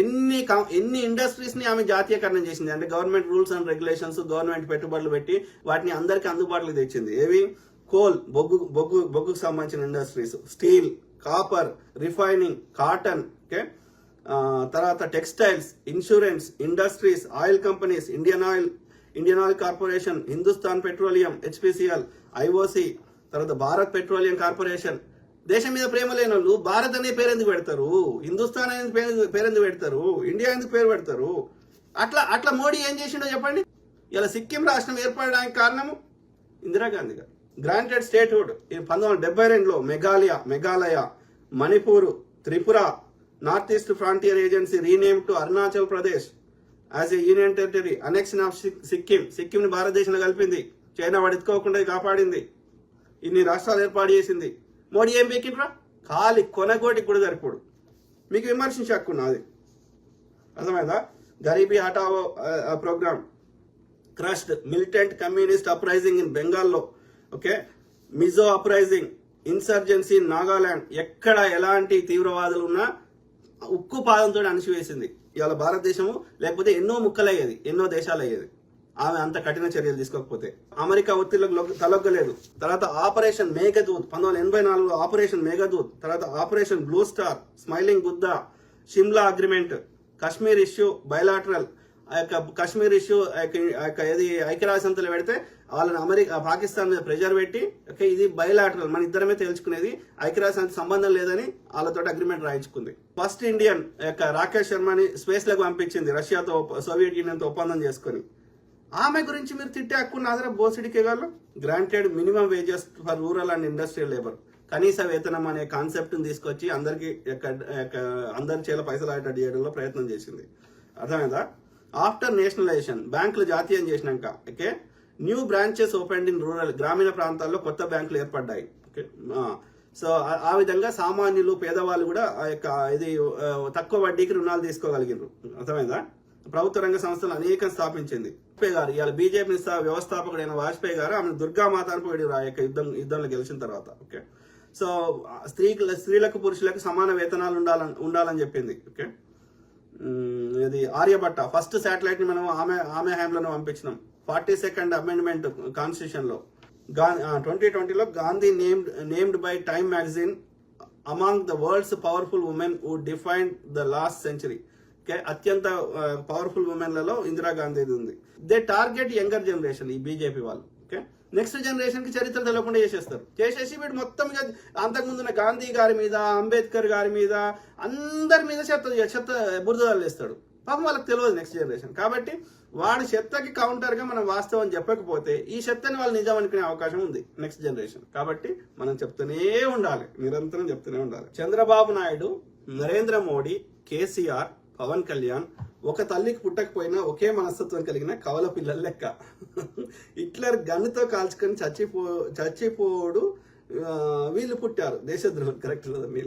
ఎన్ని ఎన్ని ఇండస్ట్రీస్ని ఆమె జాతీయకరణ చేసింది? అంటే government rules and regulations government పెట్టుబడులు పెట్టి వాటిని అందరికీ అందుబాటులోకి తెచ్చింది. ఏవి? కోల్ బొగ్గు బొగ్గు బొగ్గుకు సంబంధించిన industries steel copper refining cotton okay తర్వాత textiles insurance industries oil companies Indian Oil Indian Oil Corporation Hindustan Petroleum HPCL IOC తర్వాత భారత్ పెట్రోలియం కార్పొరేషన్ దేశం మీద ప్రేమ లేని వాళ్ళు భారత్ అనే పేరు ఎందుకు పెడతారు? హిందుస్థాన్ అనే పేరు పేరు ఎందుకు పెడతారు? ఇండియా ఎందుకు పేరు పెడతారు? అట్లా అట్లా మోడీ ఏం చేసిండో చెప్పండి. ఇలా సిక్కిం రాష్ట్రం ఏర్పడడానికి కారణము ఇందిరాగాంధీ గారు గ్రాంటెడ్ స్టేట్హుడ్ ఈ పంతొమ్మిది వందల డెబ్బై రెండులో Meghalaya Meghalaya Manipur Tripura North East Frontier Agency rename to Arunachal Pradesh as a union territory annexation of Sikkim సిక్కింని భారతదేశంలో కలిపింది. చైనా వాడు ఎత్తుకోకుండా కాపాడింది. ఇన్ని రాష్ట్రాలు ఏర్పాటు చేసింది. మోడీ ఏం పీకిండ్రా ఖాళీ కొనగోటికి కూడా సరిపోడు. మీకు విమర్శించే హక్కు ఉన్నది అర్థమైందా? Garibi హటావో programme. Crushed militant communist uprising in బెంగాల్లో. Okay? Mizo uprising insurgency in Nagaland. ఎక్కడ ఎలాంటి తీవ్రవాదులు ఉన్నా ఉక్కు పాదంతో అణిచివేసింది. ఇవాళ భారతదేశము లేకపోతే ఎన్నో ముక్కలయ్యేది ఎన్నో దేశాలు అయ్యేది ఆమె అంత కఠిన చర్యలు తీసుకోకపోతే. అమెరికా ఒత్తిళ్ళకు తలొక్కలేదు తలొగ్గలేదు. తర్వాత ఆపరేషన్ మేఘదూత్ పంతొమ్మిది వందల ఎనభై నాలుగులో ఆపరేషన్ మేఘదూత్ తర్వాత Operation Blue Star Smiling Buddha Shimla agreement Kashmir issue bilateral ఆ యొక్క కాశ్మీర్ ఇష్యూ ఆ యొక్క ఏది ఐక్యరాజ్య పెడితే వాళ్ళని అమెరికా పాకిస్తాన్ మీద ప్రెజర్ పెట్టి ఓకే ఇది బయలాటరల్ మన ఇద్దరమే తేల్చుకునేది ఐక్యరాజ్య సంబంధం లేదని వాళ్ళతో అగ్రిమెంట్ రాయించుకుంది. ఫస్ట్ ఇండియన్ యొక్క రాకేష్ శర్మని స్పేస్లకు పంపించింది రష్యాతో సోవియట్ యూనియన్తో ఒప్పందం చేసుకొని. ఆమె గురించి మీరు తిట్టే హక్కు నాదర బోసిడికే గారు granted minimum wages for rural and industrial labour కనీస వేతనం అనే కాన్సెప్ట్ తీసుకొచ్చి అందరికి అందరి చేల పైసలు ఆడేటట్టు చేయడంలో ప్రయత్నం చేసింది. అర్థమైందా? ఆఫ్టర్ నేషనలైజేషన్ బ్యాంకులు జాతీయం చేసినాక okay new branches open in rural గ్రామీణ ప్రాంతాల్లో కొత్త బ్యాంకులు ఏర్పడ్డాయి. ఓకే సో ఆ- విధంగా సామాన్యులు పేదవాళ్ళు కూడా ఆ యొక్క ఇది తక్కువ వడ్డీకి రుణాలు తీసుకోగలిగారు అర్థమైందా? ప్రభుత్వ రంగ సంస్థలు అనేకం స్థాపించింది. వాజ్పేయి గారు ఇవాళ బీజేపీ వ్యవస్థాపకుడైన వాజ్పేయి గారు ఆమె దుర్గామాత అని పోయాడు ఆ యొక్క యుద్ధం యుద్ధంలో గెలిచిన తర్వాత ఓకే? సో స్త్రీ స్త్రీలకు పురుషులకు సమాన వేతనాలు ఉండాలని ఉండాలని చెప్పింది ఓకే? ఇది ఆర్యభట్ట. ఫస్ట్ శాటిలైట్ని మనం ఆమె ఆమె హ్యామ్లను పంపించినాం. ఫార్టీ సెకండ్ అమెండ్మెంట్ కాన్స్టిట్యూషన్లో ట్వంటీ ట్వంటీలో Gandhi named named by Time magazine among the world's powerful women who define the last century. అత్యంత పవర్ఫుల్ ఉమెన్లలో ఇందిరాగాంధీది ఉంది. దే టార్గెట్ యంగర్ జనరేషన్ ఈ బీజేపీ వాళ్ళు ఓకే? నెక్స్ట్ జనరేషన్కి చరిత్ర తెలియకుండా చేసేస్తారు. చేసేసి వీడు మొత్తం ఇక అంతకుముందు గాంధీ గారి మీద అంబేద్కర్ గారి మీద అందరి మీద చెత్త చెత్త బురద వేస్తాడు. పాపం వాళ్ళకి తెలియదు నెక్స్ట్ జనరేషన్ కాబట్టి వాడి చెత్తకి కౌంటర్గా మనం వాస్తవం చెప్పకపోతే ఈ చెత్తని వాళ్ళు నిజం అనుకునే అవకాశం ఉంది నెక్స్ట్ జనరేషన్ కాబట్టి మనం చెప్తూనే ఉండాలి. నిరంతరం చెప్తూనే ఉండాలి. చంద్రబాబు నాయుడు నరేంద్ర మోడీ కేసీఆర్ పవన్ కళ్యాణ్ ఒక తల్లికి పుట్టకపోయినా ఒకే మనస్తత్వం కలిగిన కవల పిల్లల లెక్క. హిట్లర్ గన్నుతో కాల్చుకొని చచ్చిపో చచ్చిపోడు వీళ్ళు పుట్టారు. దేశద్రోహం. కరెక్ట్ కదా మీ